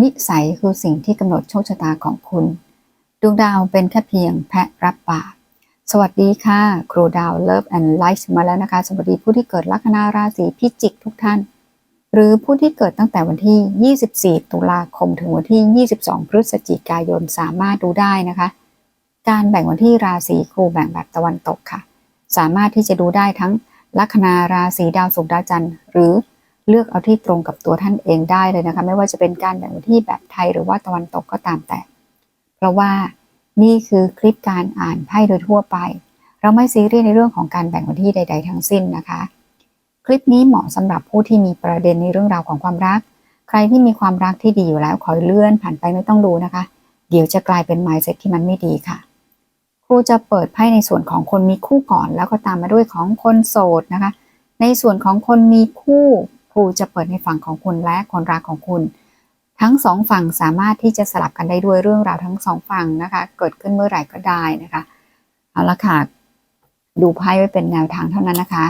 นิสัยคือสิ่งที่กำหนดโชคชะตาของคุณ ดวงดาวเป็นแค่เพียงแพะรับบาปสวัสดีค่ะ ครูดาวเลิฟแอนด์ไลฟ์มาแล้วนะคะ สวัสดีผู้ที่เกิดลัคนาราศีพิจิกทุกท่าน หรือผู้ที่เกิดตั้งแต่วันที่ 24 ตุลาคมถึงวันที่ 22 พฤศจิกายนสามารถดูได้นะคะ การแบ่งวันที่ราศีครูแบ่งแบบตะวันตกค่ะ สามารถที่จะดูได้ทั้งลัคนาราศีดาวศุกร์ดาวจันทร์หรือ เลือกเอาที่ตรงกับตัวท่านเองได้เลยนะคะ ไม่ว่าจะเป็นการแบ่งที่แบบไทยหรือว่าตะวันตกก็ตามแต่ เพราะว่านี่คือคลิปการอ่านไพ่โดยทั่วไป เราไม่ซีเรียสในเรื่องของการแบ่งวันที่ใด ๆ ทั้งสิ้นนะคะ คลิปนี้เหมาะสำหรับผู้ที่มีประเด็นในเรื่องราวของความรัก ใครที่มีความรักที่ดีอยู่แล้วขอเลื่อนผ่านไปไม่ต้องดูนะคะ เดี๋ยวจะกลายเป็น mindset ที่มันไม่ดีค่ะ ครูจะเปิดไพ่ในส่วนของคนมีคู่ก่อน แล้วก็ตามมาด้วยของคนโสดนะคะ ในส่วนของคนมีคู่ ครูจะเปิดในฝั่งของคุณและคนรักของคุณ ทั้งสองฝั่งสามารถที่จะสลับกันได้ด้วยเรื่องราวทั้งสองฝั่งนะคะ เกิดขึ้นเมื่อไหร่ก็ได้นะคะเอาละค่ะดูไพ่ไว้เป็นแนวทางเท่านั้นนะคะ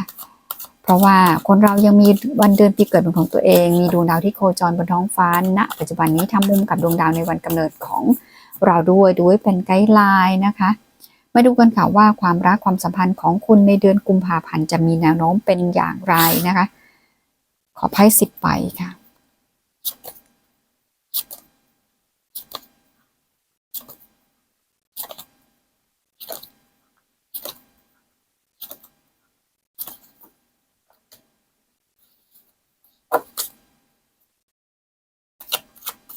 เพราะว่าคนเรายังมีวันเดือนปีเกิดเป็นของตัวเอง มีดวงดาวที่โคจรบนท้องฟ้าณปัจจุบันนี้ทำมุมกับดวงดาวในวันกำเนิดของเราด้วยด้วยเป็นไกด์ไลน์นะคะมาดูกันค่ะว่าความรักความสัมพันธ์ของคุณในเดือนกุมภาพันธ์จะมีแนวโน้มเป็นอย่างไรนะคะ ขอไพ่สิบใบค่ะ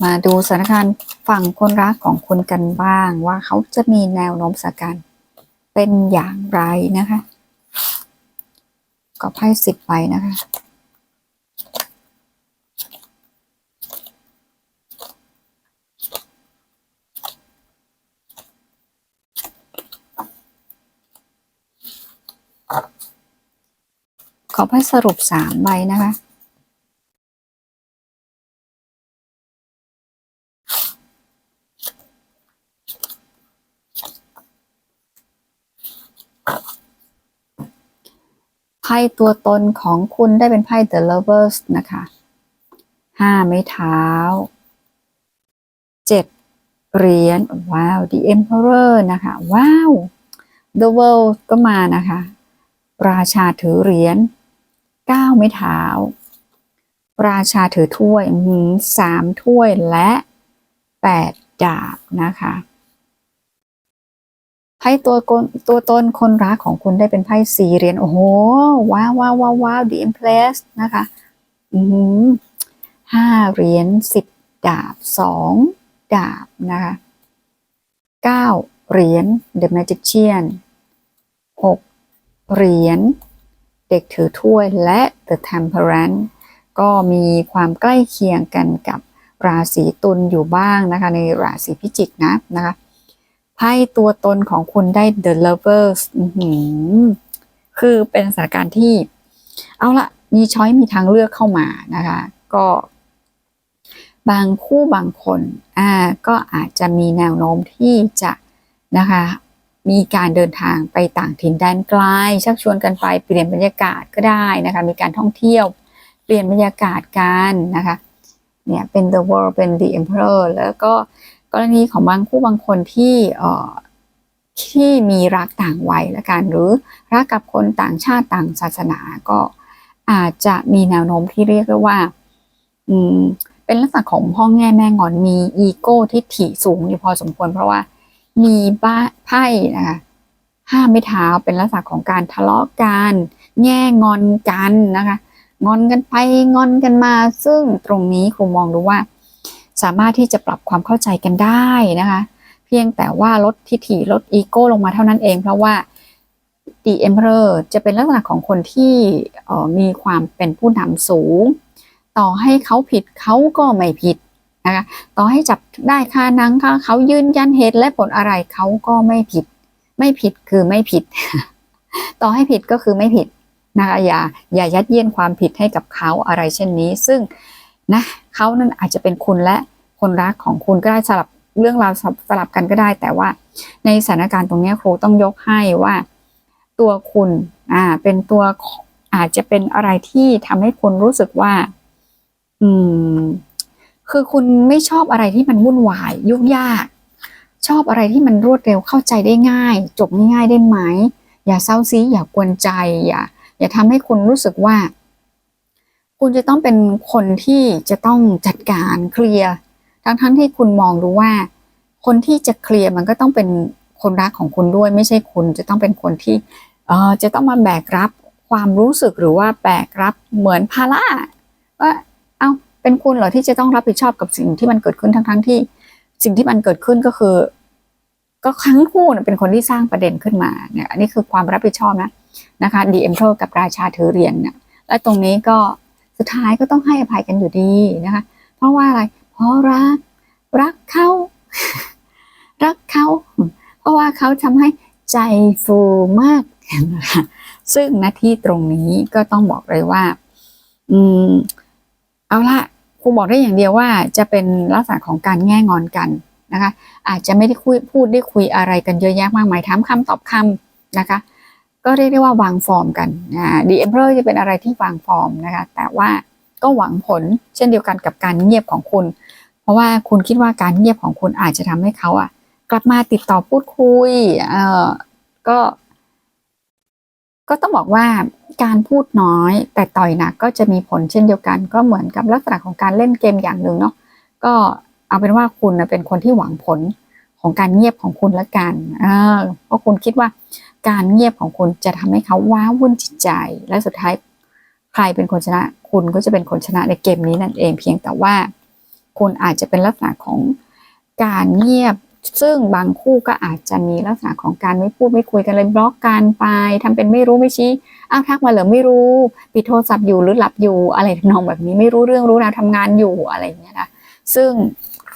มาดูสถานการณ์ฝั่งคนรักของคุณกันบ้างว่าเขาจะมีแนวโน้มสถานการณ์เป็นอย่างไรนะคะ ก็ไพ่สิบใบนะคะ ขอไพ่สรุปสามใบนะคะไพ่ตัวตนของคุณได้เป็นไพ่ The Lovers นะคะห้าไม้เท้าเจ็ดเหรียญว้าว The Emperor นะคะ ว้าว The World ก็มานะคะ ราชาถือเหรียญ ก้าไม้เท้า ราชาถือถ้วยสามถ้วยและแปดดาบนะคะไพ่ตัวกตัวตนคนรักของคุณได้เป็นไพ่สี่เหรียญโอ้โหว้าวว้าวว้าวว้าว The Empress นะคะอืมห้าเหรียญสิบดาบสองดาบนะคะเก้าเหรียญ The Magician หกเหรียญ เด็กถือถ้วยและ The Temperance ก็มีความใกล้เคียงกันกับราศีตุลอยู่บ้างนะคะ ในราศีพิจิกนะนะคะไพ่ตัวตนของคุณได้ The Lovers คือเป็นสถานการณ์ที่ เอาละมีช้อยมีทางเลือกเข้ามานะคะ ก็ บางคู่บางคนอ่าก็อาจจะมีแนวโน้มที่จะนะคะ มีการเดินทางไปต่างถิ่นแดนไกลชักชวนกันไปเปลี่ยนบรรยากาศก็ได้นะคะ มีการท่องเที่ยวเปลี่ยนบรรยากาศกันนะคะเนี่ยเป็น the world เป็น the emperor แล้วก็กรณีของบางคู่บางคนที่เอ่อที่มีรักต่างวัยละกันหรือรักกับคนต่างชาติต่างศาสนาก็อาจจะมีแนวโน้มที่เรียกได้ว่าอืมเป็นลักษณะของพ่อแง่แม่งอนมีอีโก้ที่ถี่สูงอยู่พอสมควรเพราะว่า มีบ้าไพ่นะคะห้าไม่เท้าเป็นลักษณะของการทะเลาะกันแง่งอนกันนะคะงอนกันไปงอนกันมา ซึ่งตรงนี้ครูมองดูว่า สามารถที่จะปรับความเข้าใจกันได้นะคะ เพียงแต่ว่าลดทิฐิลดอีโก้ลงมาเท่านั้นเอง เพราะว่า The Emperor จะเป็นลักษณะของคนที่มีความเป็นผู้นำสูง ต่อให้เขาผิดเขาก็ไม่ผิด นะคะต่อให้จับได้ค่านังค่าเขายืนยันเหตุและผลอะไรเขาก็ไม่ผิด ไม่ผิดคือไม่ผิด ต่อให้ผิดก็คือไม่ผิดนะคะอย่าอย่ายัดเยียดความผิดให้กับเขาอะไรเช่นนี้ ซึ่งนะเขานั้นอาจจะเป็นคุณและคนรักของคุณก็ได้สลับเรื่องราวสลับกันก็ได้ แต่ว่าในสถานการณ์ตรงนี้ครูต้องยกให้ว่า ตัวคุณอ่าเป็นตัวอาจจะเป็นอะไรที่ทำให้คุณรู้สึกว่า อืม คือคุณไม่ชอบอะไรที่มันวุ่นวายยุ่งยาก ชอบอะไรที่มันรวดเร็วเข้าใจได้ง่าย จบง่ายๆได้ไหม อย่าเศร้าซีอย่ากวนใจ อย่าอย่าทำให้คุณรู้สึกว่า คุณจะต้องเป็นคนที่จะต้องจัดการเคลียร์ทั้งๆที่คุณมองรู้ว่า คนที่จะเคลียร์มันก็ต้องเป็นคนรักของคุณด้วย ไม่ใช่คุณจะต้องเป็นคนที่เออจะต้องมาแบกรับความรู้สึกหรือว่าแบกรับเหมือนภาระว่าเอา เป็นคุณเหรอที่จะต้องรับผิดชอบกับสิ่งที่มันเกิดขึ้นทั้งๆที่ สิ่งที่มันเกิดขึ้นก็คือ ก็ครั้งคู่เป็นคนที่สร้างประเด็นขึ้นมาเนี่ยอันนี้คือความรับผิดชอบนะนะคะดีเอ็มโกับราชาถือเรียญเนี่ยและตรงนี้ก็สุดท้ายก็ต้องให้อภัยกันอยู่ดีนะคะ เพราะว่าอะไร เพราะรัก รักเขา รักเขา เพราะว่าเขาทำให้ใจฟูมากนะคะซึ่งหน้าที่ตรงนี้ก็ต้องบอกเลยว่า อืม เอาละ ครูบอกได้อย่างเดียวว่าจะเป็นลักษณะของการแง่งอนกันนะคะอาจจะไม่ได้คุยพูดได้คุยอะไรกันเยอะแยะมากมายถามคำตอบคำนะคะก็เรียกได้ว่าวางฟอร์มกันนะดีเอ็มเพลจะเป็นอะไรที่วางฟอร์มนะคะแต่ว่าก็หวังผลเช่นเดียวกันกับการเงียบของคุณ เพราะว่าคุณคิดว่าการเงียบของคุณอาจจะทำให้เขาอะกลับมาติดต่อพูดคุยเอ่อก็ ก็ต้องบอกว่าการพูดน้อยแต่ต่อยหนักก็จะมีผลเช่นเดียวกัน ก็เหมือนกับลักษณะของการเล่นเกมอย่างหนึ่งเนาะก็เอาเป็นว่าคุณเป็นคนที่หวังผลของการเงียบของคุณละกันเพราะคุณคิดว่าการเงียบของคุณจะทำให้เขาว้าวุ่นจิตใจ และสุดท้ายใครเป็นคนชนะ คุณก็จะเป็นคนชนะในเกมนี้นั่นเองเพียงแต่ว่า คุณอาจจะเป็นลักษณะของการเงียบ ซึ่งบางคู่ก็อาจจะมีลักษณะของการไม่พูดไม่คุยกันเลยบล็อกกันไปทำเป็นไม่รู้ไม่ชี้อ้าวทักมาเหรอไม่รู้ปิดโทรศัพท์อยู่หรือหลับอยู่อะไรทำนองแบบนี้ไม่รู้เรื่องรู้ราวทำงานอยู่อะไรอย่างเงี้ยนะซึ่ง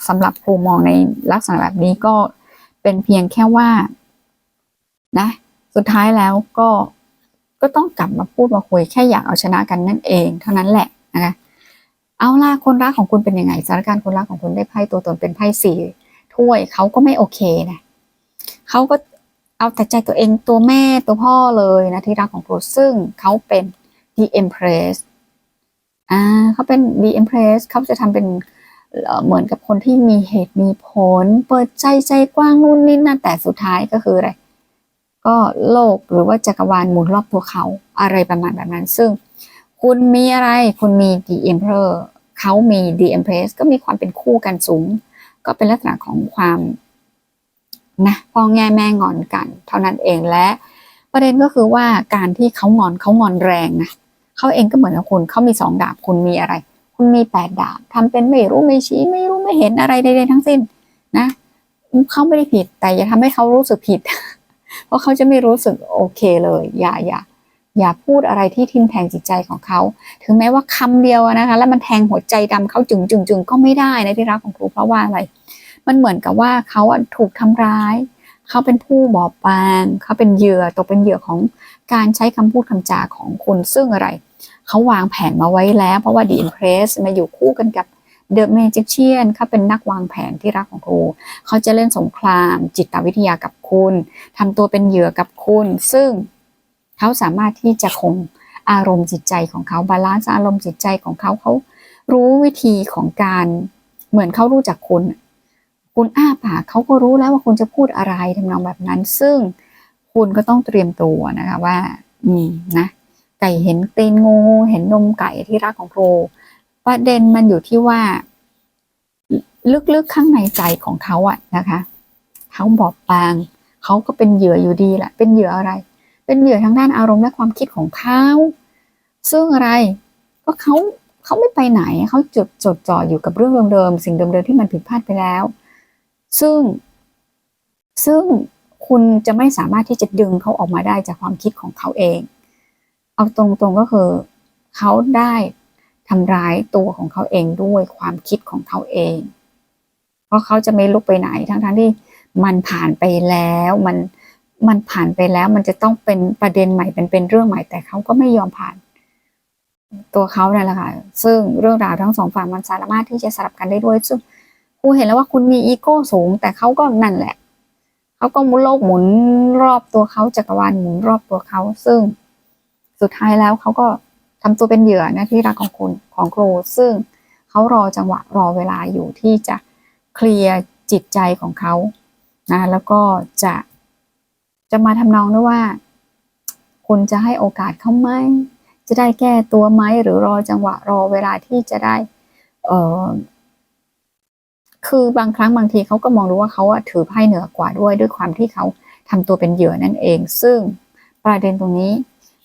สำหรับครูมองในลักษณะแบบนี้ก็เป็นเพียงแค่ว่านะสุดท้ายแล้วก็ก็ต้องกลับมาพูดมาคุยแค่อยากเอาชนะกันนั่นเอง เท่านั้นแหละนะคะเอาล่ะคนรักของคุณเป็นยังไงสถานการณ์คนรักของคุณได้ไพ่ตัวตนเป็นไพ่สี่้วยเขาก็ไม่โอเคนะเขาก็เอาแต่ใจตัวเองตัวแม่ตัวพ่อเลยนะที่รักของคุณซึ่งเขาเป็น the empress อ่าเขาเป็น the empress เขาจะทำเป็นเหมือนกับคนที่มีเหตุมีผล เปิดใจใจกว้างนู่นนี่นั่นแต่สุดท้ายก็คืออะไร ก็โลกหรือว่าจักรวาลหมุนรอบตัวเขาอะไรประมาณแบบนั้น ซึ่งคุณมีอะไร คุณมี the emperor เขามี the empress ก็มีความเป็นคู่กันสูง ก็เป็นลักษณะของความนะพ่อแง่แม่งอนกัน เท่านั้นเองและประเด็นก็คือว่าการที่เขางอนเขางอนแรงนะเขาเองก็เหมือนกับคุณเขามีสองดาบคุณมีอะไร คุณมีแปดดาบทำเป็นไม่รู้ไม่ชี้ไม่รู้ไม่เห็นอะไรใดๆทั้งสิ้นนะเขาไม่ได้ผิดแต่อย่าทำให้เขารู้สึกผิด เพราะเขาจะไม่รู้สึกโอเคเลย อย่าอย่า อย่าพูดอะไรที่ทิ่มแทงจิตใจของเขา ถึงแม้ว่าคำเดียวนะคะ แล้วมันแทงหัวใจดำเขาจึงจึงจึงก็ไม่ได้ในที่รักของครูเพราะว่าอะไร มันเหมือนกับว่าเขาถูกทำร้าย เขาเป็นผู้บอบบางเขาเป็นเหยื่อตกเป็นเหยื่อของการใช้คำพูดคำจาของคุณซึ่งอะไร เขาวางแผนมาไว้แล้ว เพราะว่าดีอินเพรสมาอยู่คู่กันกับเดอะเมจิเชียนเขาเป็นนักวางแผนที่รักของครู เขาจะเล่นสงคราม จิตวิทยากับคุณทำตัวเป็นเหยื่อกับคุณ ซึ่ง เขาสามารถที่จะคงอารมณ์จิตใจของเขาบาลานซ์อารมณ์จิตใจของเขาเขารู้วิธีของการเหมือนเขารู้จักคุณ คุณอ้าปากเขาก็รู้แล้วว่าคุณจะพูดอะไรทำนองแบบนั้น ซึ่งคุณก็ต้องเตรียมตัวนะคะว่า อืมนะ ไก่เห็นตีนงู เห็นนมไก่ที่รักของครูประเด็นมันอยู่ที่ว่า ลึกๆข้างในใจของเขาอะนะคะเขาบอบบาง เขาก็เป็นเหยื่ออยู่ดีแหละเป็นเหยื่ออะไร เป็นเหยื่อทางด้านอารมณ์และความคิดของเขาซึ่งอะไรก็เขาเขาไม่ไปไหนเขาจดจดจ่ออยู่กับเรื่องเดิมๆสิ่งเดิมๆที่มันผิดพลาดไปแล้ว ซึ่ง ซึ่งคุณจะไม่สามารถที่จะดึงเขาออกมาได้จากความคิดของเขาเอง เอาตรงๆก็คือเขาได้ทำร้ายตัวของเขาเองด้วยความคิดของเขาเอง เพราะเขาจะไม่ลุกไปไหนทั้งๆที่มันผ่านไปแล้วมัน มันผ่านไปแล้วมันจะต้องเป็นประเด็นใหม่เป็นเป็นเรื่องใหม่แต่เขาก็ไม่ยอมผ่าน ตัวเขาเนี่ยแหละค่ะซึ่งเรื่องราวทั้งสองฝั่งมันสามารถที่จะสลับกันได้ด้วยซึ่งครูเห็นแล้วว่าคุณมีอีโก้สูง แต่เขาก็นั่นแหละเขาก็มุนโลกหมุนรอบตัวเขาจักรวาลหมุนรอบตัวเขาซึ่งสุดท้ายแล้วเขาก็ทำตัวเป็นเหยื่อนะที่รักของคุณของครูซึ่งเขารอจังหวะรอเวลาอยู่ที่จะเคลียร์จิตใจของเขานะแล้วก็จะ จะมาทำนองด้วยว่า คุณจะให้โอกาสเขาไหมจะได้แก้ตัวไหมหรือรอจังหวะรอเวลาที่จะได้ เออคือบางครั้งบางทีเขาก็มองรู้ว่าเขาถือไพ่เหนือกว่าด้วยด้วยความที่เขาทำตัวเป็นเหยื่อนั่นเอง ซึ่งประเด็นตรงนี้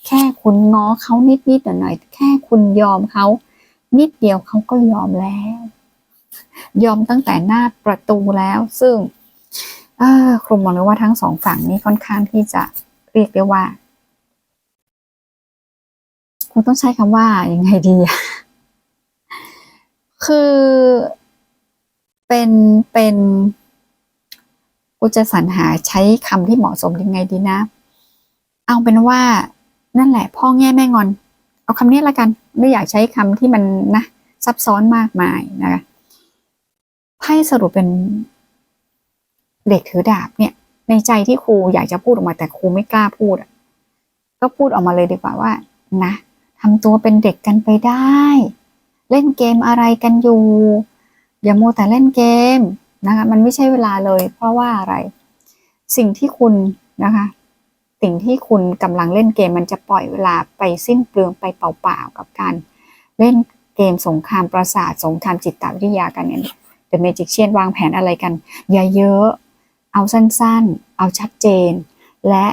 แค่คุณง้อเขานิดนิดหน่อยหน่อยแค่คุณยอมเขานิดเดียวเขาก็ยอมแล้ว ยอมตั้งแต่หน้าประตูแล้ว ซึ่ง ครูมองเลยว่าทั้งสองฝั่งนี้ค่อนข้างที่จะเรียกได้ว่าคุณต้องใช้คำว่ายังไงดี คือเป็นเป็นกูจะสรรหาใช้คำที่เหมาะสมยังไงดีนะ เอาเป็นว่านั่นแหละ พ่อแง่แม่งอน เอาคำนี้ละกัน ไม่อยากใช้คำที่มันนะ ซับซ้อนมากมายนะคะไพ่สรุปเป็น เด็กถือดาบเนี่ย ในใจที่ครูอยากจะพูดออกมาแต่ครูไม่กล้าพูดก็พูดออกมาเลยดีกว่าว่า นะทำตัวเป็นเด็กกันไปได้ เล่นเกมอะไรกันอยู่ อย่ามัวแต่เล่นเกมนะคะมันไม่ใช่เวลาเลย เพราะว่าอะไร สิ่งที่คุณนะคะสิ่งที่คุณกำลังเล่นเกมมันจะปล่อยเวลาไปสิ้นเปลืองไปเปล่าๆกับการเล่นเกมสงครามประสาทสงครามจิตวิทยากันเนี่ย The Magician วางแผนอะไรกันอย่าเยอะ เอาสั้นๆ เอาชัดเจน และ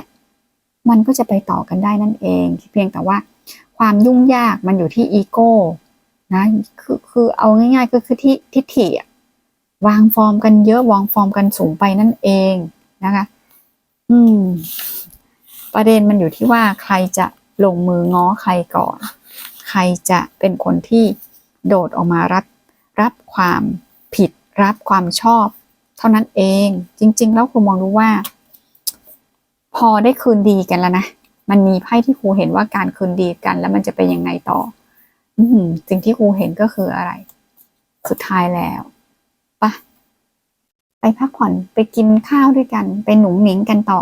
มันก็จะไปต่อกันได้นั่นเอง เพียงแต่ว่าความยุ่งยากมันอยู่ที่อีโก้นะคือคือเอาง่ายๆก็คือที่ทิฏฐิวางฟอร์มกันเยอะวางฟอร์มกันสูงไปนั่นเองนะคะ อืม ประเด็นมันอยู่ที่ว่าใครจะลงมือง้อใครก่อน ใครจะเป็นคนที่โดดออกมารับ รับความผิดรับความชอบ เท่านั้นเอง จริง ๆ แล้วครูมองดูว่า พอได้คืนดีกันแล้วนะมันมีไพ่ที่ครูเห็นว่าการคืนดีกัน แล้วมันจะเป็นยังไงต่อ อืสิ่งที่ครูเห็นก็คืออะไร สุดท้ายแล้วปะไปพักผ่อนไปกินข้าวด้วยกันไปหนุ่งหนิงกันต่อ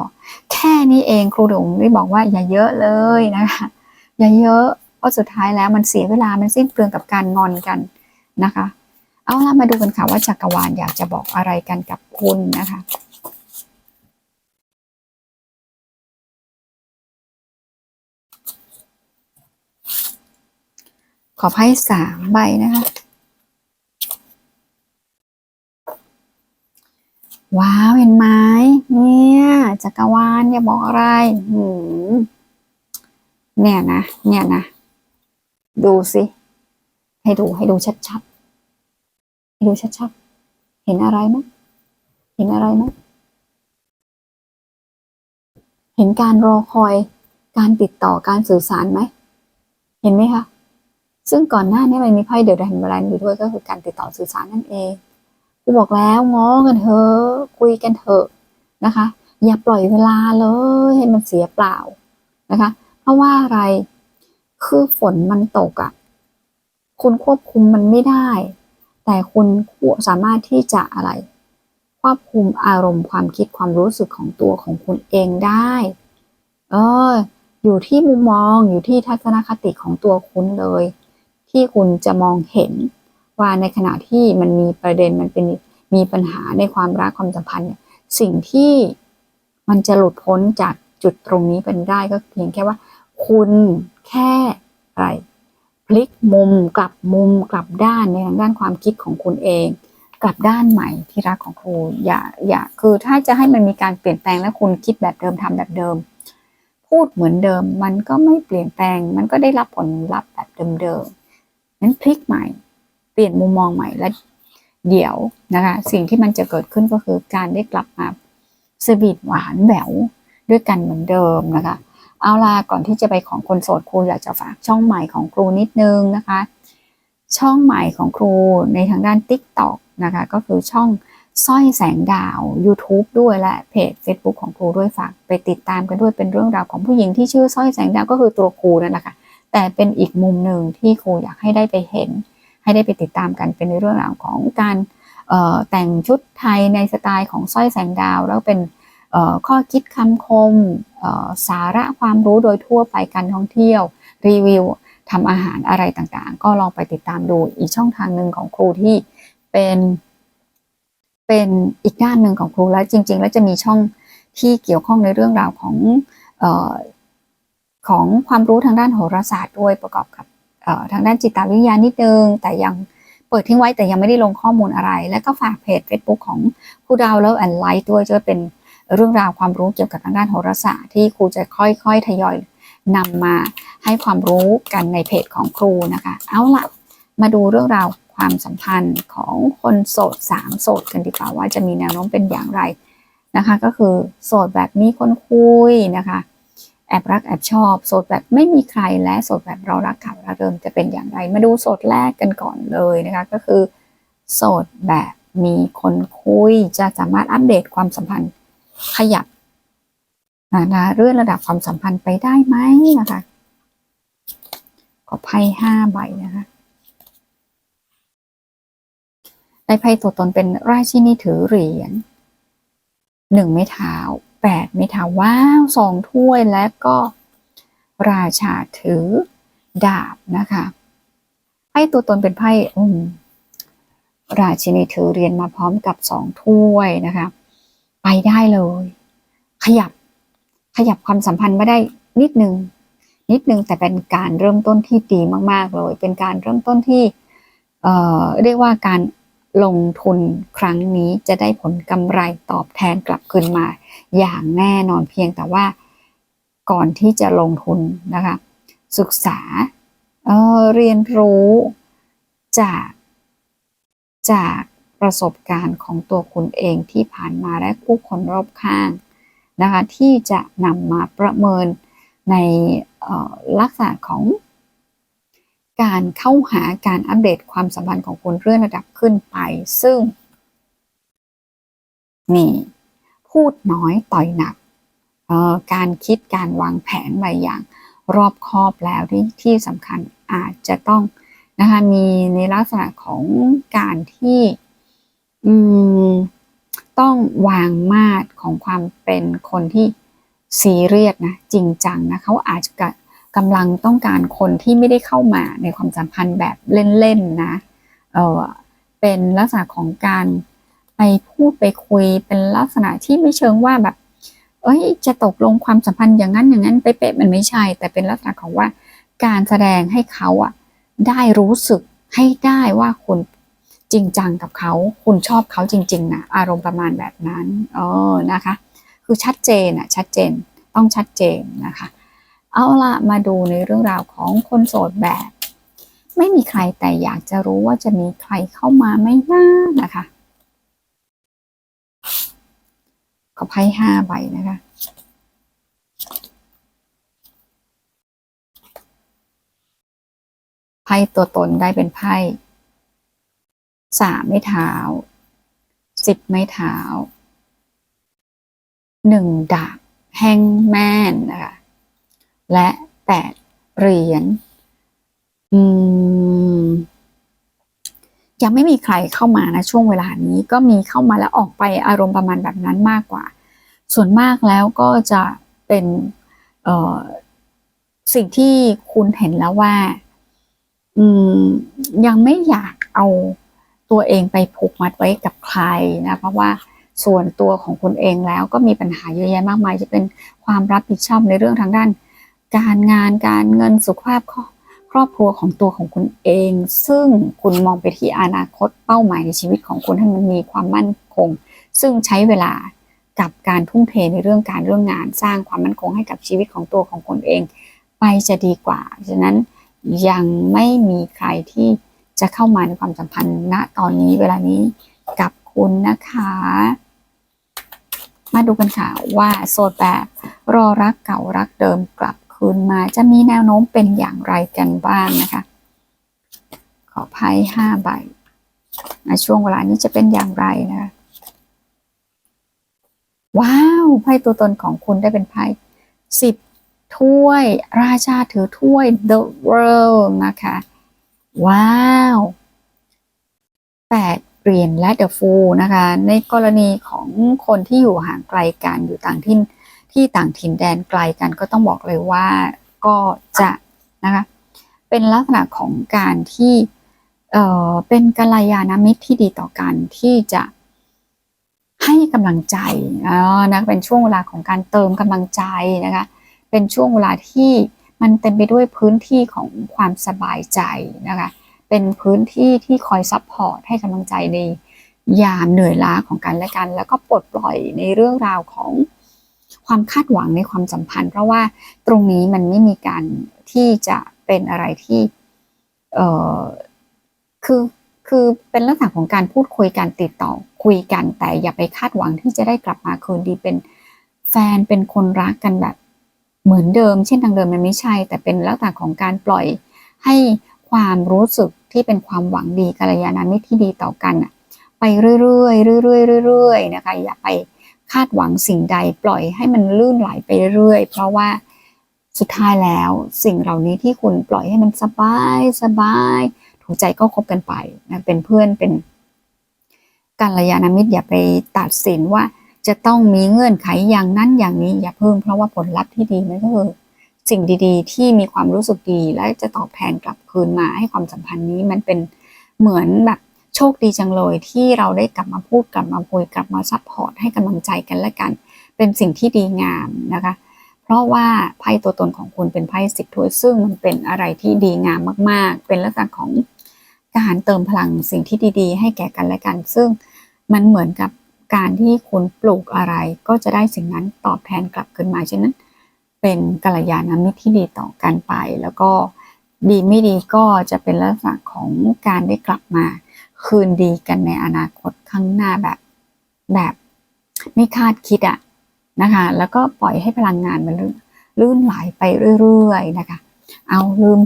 แค่นี้เองครูหลงได้บอกว่าอย่าเยอะเลยนะคะอย่าเยอะเพราะสุดท้ายแล้วมันเสียเวลามันสิ้นเปลืองกับการงอนกันนะคะ เอาล่ะมาดูกันค่ะว่าจักรวาลอยากจะบอกอะไรกันกับคุณนะคะขอไพ่สามใบนะคะ ว้าว เห็นไหมเนี่ยจักรวาลอย่าบอกอะไรหืมเนี่ยนะ เนี่ยนะ ดูสิ ให้ดูให้ดูชัดๆ ดูชัดๆ เห็นอะไรไหมเห็นอะไรไหมเห็นการรอคอยการติดต่อการสื่อสารไหม เห็นไหมคะ ซึ่งก่อนหน้านี้มันมีไพ่เดอะแดนแบรนด์อยู่ด้วยก็คือการติดต่อสื่อสารนั่นเองกูบอกแล้วง้อกันเถอะคุยกันเถอะนะคะ อย่าปล่อยเวลาเลยให้มันเสียเปล่านะคะ เพราะว่าอะไรคือฝนมันตกอะ่ะ คุณควบคุมมันไม่ได้ แต่คุณสามารถที่จะอะไร ควบคุมอารมณ์ความคิดความรู้สึกของตัวของคุณเองได้ เออ อยู่ที่มุมมองอยู่ที่ทัศนคติของตัวคุณเลย ที่คุณจะมองเห็นว่าในขณะที่มันมีประเด็นมันเป็นมีปัญหาในความรักความสัมพันธ์เนี่ยสิ่งที่มันจะหลุดพ้นจากจุดตรงนี้เป็นได้ก็เพียงแค่ว่า คุณแค่อะไร พลิกมุมกลับมุมกลับด้านในทางด้านความคิดของคุณเอง กลับด้านใหม่ที่รักของครูอย่าอย่าคือถ้าจะให้มันมีการเปลี่ยนแปลงและคุณคิดแบบเดิมทำแบบเดิม พูดเหมือนเดิมมันก็ไม่เปลี่ยนแปลง มันก็ได้รับผลลัพธ์แบบเดิมๆนั้นพลิกใหม่ เปลี่ยนมุมมองใหม่และเดี๋ยวนะคะสิ่งที่มันจะเกิดขึ้นก็คือการได้กลับมาสวีทหวานแหววด้วยกันเหมือนเดิมนะคะ เอาล่ะก่อนที่จะไปของคนโสดครูอยากจะฝากช่องใหม่ของครูนิดนึงนะคะ ช่องใหม่ของครูในทางด้าน TikTok นะคะก็คือช่องสร้อยแสงดาว YouTube ด้วยและเพจ Facebook ของครูด้วยฝากไปติดตามกันด้วยเป็นเรื่องราวของผู้หญิงที่ชื่อสร้อยแสงดาวก็คือตัวครูนั่นแหละค่ะแต่เป็นอีกมุมหนึ่งที่ครูอยากให้ได้ไปเห็น ให้ได้ไปติดตามกันเป็นเรื่องราวของการแต่งชุดไทยในสไตล์ของสร้อยแสงดาว แล้วเป็น ข้อคิดคำคมสาระความรู้โดยทั่วไปการท่องเที่ยว รีวิวทำอาหารอะไรต่างๆ ก็ลองไปติดตามดูอีกช่องทางหนึ่งของครูที่เป็นเป็นอีกด้านหนึ่งของครูแล้วจริง ๆ แล้วจะมีช่องที่เกี่ยวข้องในเรื่องราวของออของความรู้ทางด้านโหราศาสตร์ด้วยประกอบกับทางด้านจิตวิทยานิดนึงแต่ยังเปิดทิ้งไว้แต่ยังไม่ได้ลงข้อมูลอะไร แล้วก็ฝากเพจ Facebook ของครูดาวแล้วแอนไลท์ด้วยจะเป็น เรื่องราวความรู้เกี่ยวกับทางด้านโหราศาสตร์ที่ครูจะค่อยๆทยอยนำมาให้ความรู้กันในเพจของครูนะคะ เอาละมาดูเรื่องราวความสัมพันธ์ของคนโสดสามโสดกันดีกว่าว่าจะมีแนวโน้มเป็นอย่างไรนะคะ ก็คือโสดแบบมีคนคุยนะคะ แอบรักแอบชอบโสดแบบไม่มีใครและโสดแบบเรารักเขาเราเดิมจะเป็นอย่างไร มาดูโสดแรกกันก่อนเลยนะคะก็คือโสดแบบมีคนคุยจะสามารถอัปเดตความสัมพันธ์ ขยับนะเลื่อนระดับความสัมพันธ์ไปได้ไหมนะคะก็ไพ่ห้าใบนะคะได้ไพ่ตัวตนเป็นราชินีถือเหรียญหนึ่งไม้เท้าแปดไม้เท้าว้าวสองถ้วยและก็ราชาถือดาบนะคะไพ่ตัวตนเป็นไพ่อืมราชินีถือเหรียญมาพร้อมกับสองถ้วยนะคะ ไปได้เลย ขยับขยับความสัมพันธ์มาได้นิดนึงนิดนึงแต่เป็นการเริ่มต้นที่ดีมาก ๆ เลย เป็นการเริ่มต้นที่เอ่อเรียกว่าการลงทุนครั้งนี้จะได้ผลกำไรตอบแทนกลับคืนมา อย่างแน่นอนเพียงแต่ว่าก่อนที่จะลงทุนนะคะ ศึกษาเเรียนรู้จากจาก ประสบการณ์ของตัวคุณเองที่ผ่านมาและผู้คนรอบข้างนะคะที่จะนำมาประเมินในลักษณะของการเข้าหาการอัปเดตความสัมพันธ์ของคุณเรื่อนระดับขึ้นไป ซึ่ง นี่ พูดน้อยต่อยหนัก การคิดการวางแผนมาอย่างรอบคอบแล้วที่ที่สำคัญอาจจะต้องนะคะมีในลักษณะของการที่ ต้องวางมาตรของความเป็นคนที่ซีเรียสนะ จริงจังนะเขาอาจจะกำลังต้องการคนที่ไม่ได้เข้ามาในความสัมพันธ์แบบเล่นๆนะเออเป็นลักษณะของการไปพูดไปคุยเป็นลักษณะที่ไม่เชิงว่าแบบ เอ้ย จะตกลงความสัมพันธ์อย่างนั้นอย่างนั้นไปเป๊ะมันไม่ใช่ แต่เป็นลักษณะของว่าการแสดงให้เขาอะได้รู้สึกให้ได้ว่าคุณ จริงจังกับเขา คุณชอบเขาจริงๆนะอารมณ์ประมาณแบบนั้นเออนะคะ คือชัดเจนอะชัดเจนต้องชัดเจนนะคะ เอาละมาดูในเรื่องราวของคนโสดแบบ ไม่มีใครแต่อยากจะรู้ว่าจะมีใครเข้ามาไม่น่านะคะก็ไพ่ห้าใบนะคะไพ่ตัวตนได้เป็นไพ่ สามไม้เท้าสิบไม้เท้าหนึ่งดาบแฮงแมนนะคะและแปดเหรียญอืมยังไม่มีใครเข้ามานะช่วงเวลานี้ก็มีเข้ามาแล้วออกไปอารมณ์ประมาณแบบนั้นมากกว่า ส่วนมากแล้วก็จะเป็นสิ่งที่คุณเห็นแล้วว่ายังไม่อยากเอา ตัวเองไปผูกมัดไว้กับใครนะเพราะว่าส่วนตัวของคุณเองแล้วก็มีปัญหาเยอะแยะมากมาย จะเป็นความรับผิดชอบในเรื่องทางด้าน การงานการเงินสุขภาพครอบครัวของตัวของคุณเอง ซึ่งคุณมองไปที่อนาคตเป้าหมายในชีวิตของคุณให้มันมีความมั่นคง ซึ่งใช้เวลากับการทุ่มเทในเรื่องการเรื่องงาน สร้างความมั่นคงให้กับชีวิตของตัวของคุณเอง ไปจะดีกว่าฉะนั้นยังไม่มีใครที่ จะเข้ามาในความสัมพันธ์ณตอนนี้เวลานี้กับคุณนะคะ มาดูกันค่ะว่าโสดแบบรอรักเก่ารักเดิมกลับคืนมาจะมีแนวโน้มเป็นอย่างไรกันบ้างนะคะ ขอไพ่ห้าใบในช่วงเวลานี้จะเป็นอย่างไรนะคะว้าวไพ่ตัวตนของคุณได้เป็นไพ่สิบถ้วย ราชาถือถ้วย the world นะคะ ว้าวแปดเหรียญและ the fool นะคะ ในกรณีของคนที่อยู่ห่างไกลกันอยู่ต่างที่ที่ต่างถิ่นแดนไกลกันก็ต้องบอกเลยว่าก็จะนะคะเป็นลักษณะของการที่เอ่อเป็นกัลยาณมิตรที่ดีต่อกันที่จะให้กำลังใจอ่านะเป็นช่วงเวลาของการเติมกำลังใจนะคะเป็นช่วงเวลาที่ มันเต็มไปด้วยพื้นที่ของความสบายใจนะคะ เป็นพื้นที่ที่คอยซัพพอร์ตให้กำลังใจในยามเหนื่อยล้าของกันและกัน แล้วก็ปลดปล่อยในเรื่องราวของความคาดหวังในความสัมพันธ์ เพราะว่าตรงนี้มันไม่มีการที่จะเป็นอะไรที่เออคือคือเป็นลักษณะของการพูดคุยการติดต่อคุยกัน แต่อย่าไปคาดหวังที่จะได้กลับมาคืนดีเป็นแฟนเป็นคนรักกันแบบ เหมือนเดิม เช่นทางเดิมมันไม่ใช่ แต่เป็นลักษณะของการปล่อยให้ความรู้สึกที่เป็นความหวังดีกัลยาณมิตรที่ดีต่อกันไปเรื่อยๆเรื่อยๆเรื่อยๆนะคะอย่าไปคาดหวังสิ่งใดปล่อยให้มันลื่นไหลไปเรื่อยเพราะว่าสุดท้ายแล้วสิ่งเหล่านี้ที่คุณปล่อยให้มันสบายสบายถูกใจก็คบกันไปนะเป็นเพื่อนเป็นกัลยาณมิตรอย่าไปตัดสินว่า จะต้องมีเงื่อนไขอย่างนั้นอย่างนี้อย่าเพิ่งเพราะว่าผลลัพธ์ที่ดีมันก็คือสิ่งดีๆ ที่มีความรู้สึกดีและจะตอบแทนกลับคืนมาให้ความสัมพันธ์นี้มันเป็นเหมือนแบบโชคดีจังเลยที่เราได้กลับมาพูดกลับมาคุยกลับมาซัพพอร์ตให้กำลังใจกันและกัน เป็นสิ่งที่ดีงามนะคะ เพราะว่าไพ่ตัวตนของคุณเป็นไพ่สิบถ้วยซึ่งมันเป็นอะไรที่ดีงามมาก ๆ เป็นลักษณะของการเติมพลังสิ่งที่ดี ๆ ให้แก่กันและกัน ซึ่งมันเหมือนกับ การที่คุณปลูกอะไรก็จะได้สิ่งนั้นตอบแทนกลับคืนมาฉะนั้น เป็นกัลยาณมิตรที่ดีต่อกันไป แล้วก็ดีไม่ดีก็จะเป็นลักษณะของการได้กลับมา คืนดีกันในอนาคตข้างหน้าแบบแบบไม่คาดคิดอะนะคะ แล้วก็ปล่อยให้พลังงานมันลื่นลื่นไหลไปเรื่อยๆนะคะ เอาลืม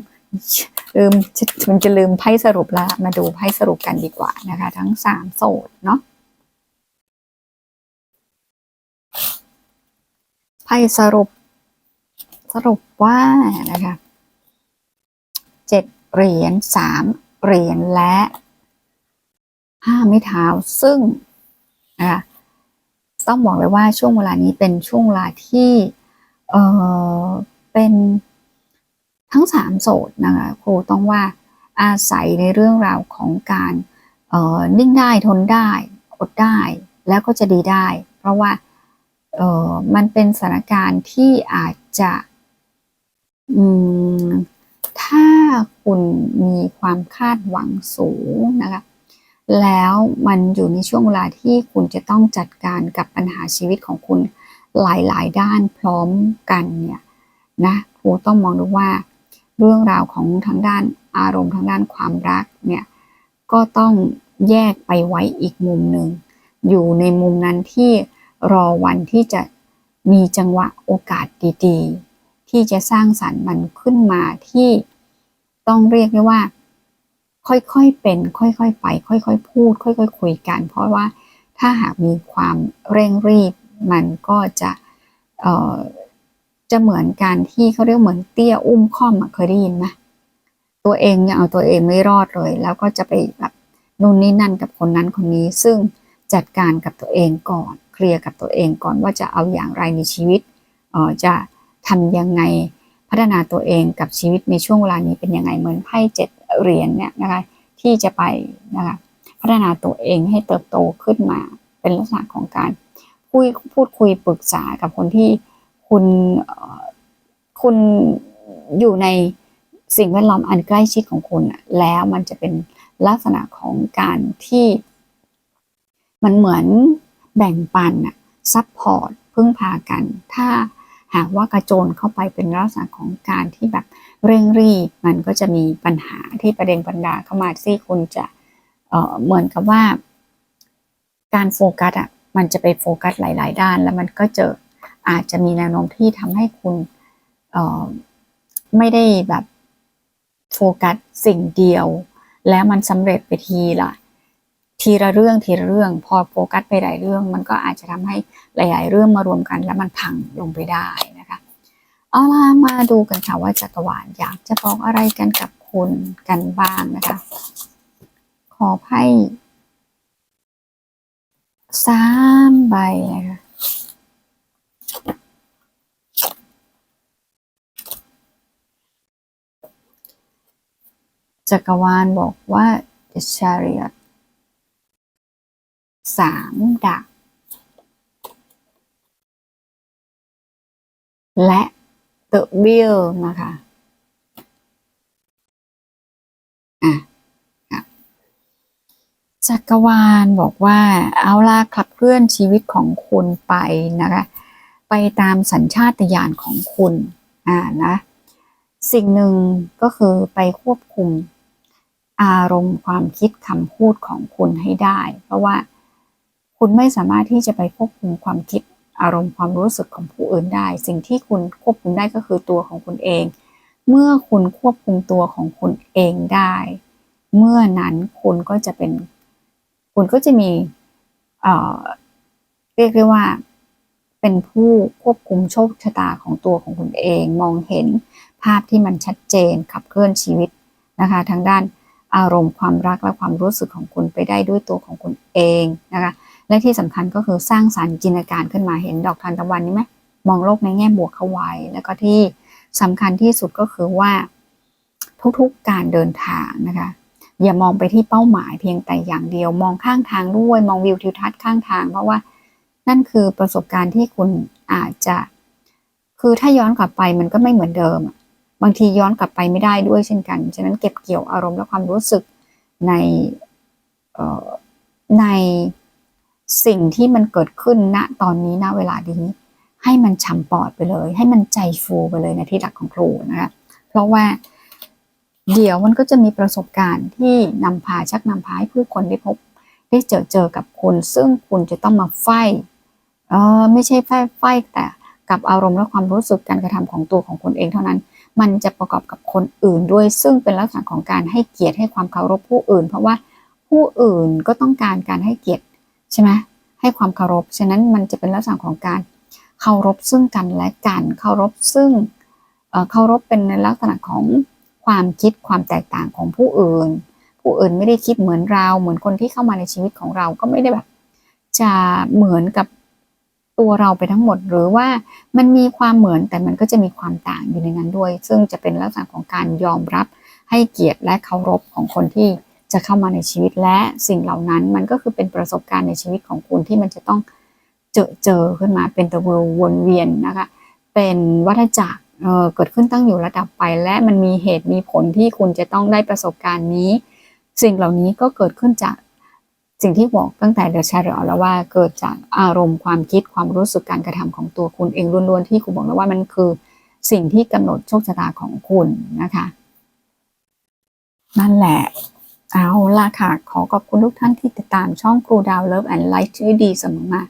ลืมมันจะลืมไพ่สรุปละมาดูไพ่สรุปกันดีกว่านะคะ ทั้งสามโสดเนาะ ไพ่สรุป สรุปว่านะคะเจ็ดเหรียญสามเหรียญและห้าไม้เท้าซึ่งนะคะต้องบอกเลยว่าช่วงเวลานี้เป็นช่วงเวลาที่เออเป็นทั้งสามโสดนะคะครูต้องว่าอาศัยในเรื่องราวของการเออนิ่งได้ทนได้ อดได้แล้วก็จะดีได้ เพราะว่า เออมันเป็นสถานการณ์ที่อาจจะอืมถ้าคุณมีความคาดหวังสูงนะคะแล้วมันอยู่ในช่วงเวลาที่คุณจะต้องจัดการกับปัญหาชีวิตของคุณหลายๆ ด้านพร้อมกันเนี่ยนะครูต้องมองดูว่าเรื่องราวของทางด้านอารมณ์ทางด้านความรักเนี่ยก็ต้องแยกไปไว้อีกมุมหนึ่งอยู่ในมุมนั้นที่ รอวันที่จะมีจังหวะโอกาสดีๆ ที่จะสร้างสรรค์มันขึ้นมาที่ต้องเรียกได้ว่า ค่อยๆเป็น ค่อยๆไป ค่อยๆพูด ค่อยๆคุยกัน เพราะว่าถ้าหากมีความเร่งรีบมันก็จะเอ่อจะเหมือนการที่เขาเรียกเหมือนเตี้ยอุ้มค่อมเคยได้ยินไหมตัวเองยังเอาตัวเองไม่รอดเลย แล้วก็จะไปแบบนู่นนี่นั่นกับคนนั้นคนนี้ซึ่งจัดการกับตัวเองก่อน เคลียร์กับตัวเองก่อนว่าจะเอาอย่างไรในชีวิตออจะทำยังไงพัฒนาตัวเองกับชีวิตในช่วงเวลานี้เป็นยังไงเหมือนไพ่เจ็ดเหรียญเนี่ยนะคะที่จะไปนะคะพัฒนาตัวเองให้เติบโตขึ้นมาเป็นลักษณะของการพูดพูดคุยปรึกษากับคนที่คุณคุณอยู่ในสิ่งแวดล้อมอันใกล้ชิดของคุณแล้วมันจะเป็นลักษณะของการที่มันเหมือน แบ่งปันอะซัพพอร์ตพึ่งพากัน ถ้าหากว่ากระโจนเข้าไปเป็นลักษณะของการที่แบบเร่งรีบมันก็จะมีปัญหาที่ประเด็นปัญดาเข้ามาที่คุณจะเเหมือนกับว่า การโฟกัสอะมันจะไปโฟกัสหลาย ๆ ด้าน แล้วมันก็เจออาจจะมีแนวโน้มที่ทำให้คุณไม่ได้แบบโฟกัสสิ่งเดียว แล้วมันสำเร็จไปทีละ ทีละเรื่องทีละเรื่อง พอโฟกัสไปหลายเรื่อง มันก็อาจจะทำให้หลาย ๆ เรื่องมารวมกัน แล้วมันพังลงไปได้นะคะเอาล่ะมาดูกันค่ะว่าจักรวาลอยากจะบอกอะไรกันกับคุณกันบ้างนะคะ ขอไพ่สามใบนะคะจักรวาลบอกว่า the chariot สามดาบและ the wheel นะคะอะจักรวาลบอกว่าเอาล่ะขับเคลื่อนชีวิตของคุณไปนะคะไปตามสัญชาตญาณของคุณอ่านะสิ่งหนึ่งก็คือไปควบคุมอารมณ์ความคิดคำพูดของคุณให้ได้ เพราะว่า คุณไม่สามารถที่จะไปควบคุมความคิดอารมณ์ความรู้สึกของผู้อื่นได้ สิ่งที่คุณควบคุมได้ก็คือตัวของคุณเอง เมื่อคุณควบคุมตัวของคุณเองได้ เมื่อนั้นคุณก็จะเป็น คุณก็จะมีเอ่อเรียกได้ว่าเป็นผู้ควบคุมโชคชะตาของตัวของคุณเอง มองเห็นภาพที่มันชัดเจนขับเคลื่อนชีวิตนะคะทางด้านอารมณ์ความรักและความรู้สึกของคุณไปได้ด้วยตัวของคุณเองนะคะ และที่สำคัญก็คือสร้างสารรค์จินตนาการขึ้นมาเห็นดอกทานตะวันนี้ไหมมองโลกในแง่บวกเข้าไว้ แล้วก็ที่สำคัญที่สุดก็คือว่า ทุกๆการเดินทางนะคะอย่ามองไปที่เป้าหมายเพียงแต่อย่างเดียว มองข้างทางด้วยมองวิวทิวทัศน์ข้างทาง เพราะว่านั่นคือประสบการณ์ที่คุณอาจจะ คือถ้าย้อนกลับไปมันก็ไม่เหมือนเดิมอะบางทีย้อนกลับไปไม่ได้ด้วยเช่นกัน ฉะนั้นเก็บเกี่ยวอารมณ์และความรู้สึกในใน สิ่งที่มันเกิดขึ้นณตอนนี้ณเวลานี้ ให้มันฉ่ำปอดไปเลย ให้มันใจฟูไปเลยในที่หลักของครูนะคะเพราะว่าเดี๋ยวมันก็จะมีประสบการณ์ที่นำพาชักนำพาให้ผู้คนได้พบ ได้เจอเจอกับคุณ ซึ่งคุณจะต้องมาไฟเออไม่ใช่ไฟไฟแต่กับอารมณ์และความรู้สึกการกระทำของตัวของคุณเองเท่านั้น มันจะประกอบกับคนอื่นด้วย ซึ่งเป็นลักษณะของการให้เกียรติให้ความเคารพผู้อื่น เพราะว่าผู้อื่นก็ต้องการการให้เกียรติ ใช่ไหมให้ความเคารพ ฉะนั้นมันจะเป็นลักษณะของการเคารพซึ่งกันและกันเคารพซึ่งเคารพเป็นในลักษณะของความคิดความแตกต่างของผู้อื่น ผู้อื่นไม่ได้คิดเหมือนเรา เหมือนคนที่เข้ามาในชีวิตของเราก็ไม่ได้แบบ จะเหมือนกับตัวเราไปทั้งหมด หรือว่ามันมีความเหมือนแต่มันก็จะมีความต่างอยู่ในนั้นด้วย ซึ่งจะเป็นลักษณะของการยอมรับให้เกียรติและเคารพของคนที่ จะเข้ามาในชีวิตและสิ่งเหล่านั้นมันก็คือเป็นประสบการณ์ในชีวิตของคุณที่มันจะต้องเจอเจอขึ้นมาเป็นตัววนเวียนนะคะเป็นวัฏจักรเเกิดขึ้นตั้งอยู่ระดับไป และมันมีเหตุมีผลที่คุณจะต้องได้ประสบการณ์นี้ สิ่งเหล่านี้ก็เกิดขึ้นจากสิ่งที่บอกตั้งแต่เดอะชาร์ลแล้วว่าเกิดจากอารมณ์ความคิดความรู้สึกการกระทำของตัวคุณเองล้วนๆที่คุณบอกแล้วว่ามันคือสิ่งที่กำหนดโชคชะตาของคุณนะคะ นั่นแหละ เอาล่ะค่ะ ขอขอบคุณทุกท่านที่ติดตามช่องครูดาวเลิฟแอนด์ไลฟ์ที่ดีเสมอมา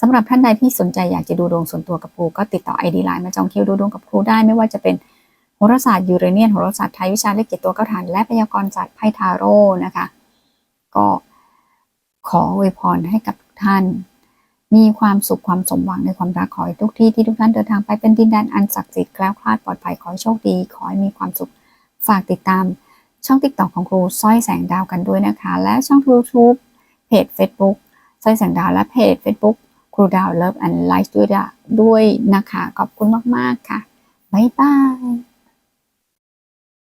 สำหรับท่านใดที่สนใจอยากจะดูดวงส่วนตัวกับครูก็ติดต่อไอดีไลน์มาจองคิวดูดวงกับครูได้ไม่ว่าจะเป็นโหราศาสตร์ยูเรเนียนโหราศาสตร์ไทยวิชาเลขเจ็ดตัวเก้าฐานและพยากรณ์ศาสตร์ไพ่ทาโร่นะคะ ก็ขออวยพรให้กับทุกท่าน มีความสุขความสมหวังในความรักขอให้ทุกที่ที่ทุกท่านเดินทางไปเป็นดินแดนอันศักดิ์สิทธิ์แคล้วคลาดปลอดภัยขอให้โชคดี ขอให้มีความสุขฝากติดตาม ช่อง TikTok ของครูสร้อยแสงดาวกันด้วยนะคะ และช่อง YouTube เพจ Facebook สร้อยแสงดาวและเพจ Facebook ครูดาวเลิฟแอนด์ไลฟ์ด้วยด้วยนะคะ ขอบคุณมาก ๆ ค่ะ บ๊ายบาย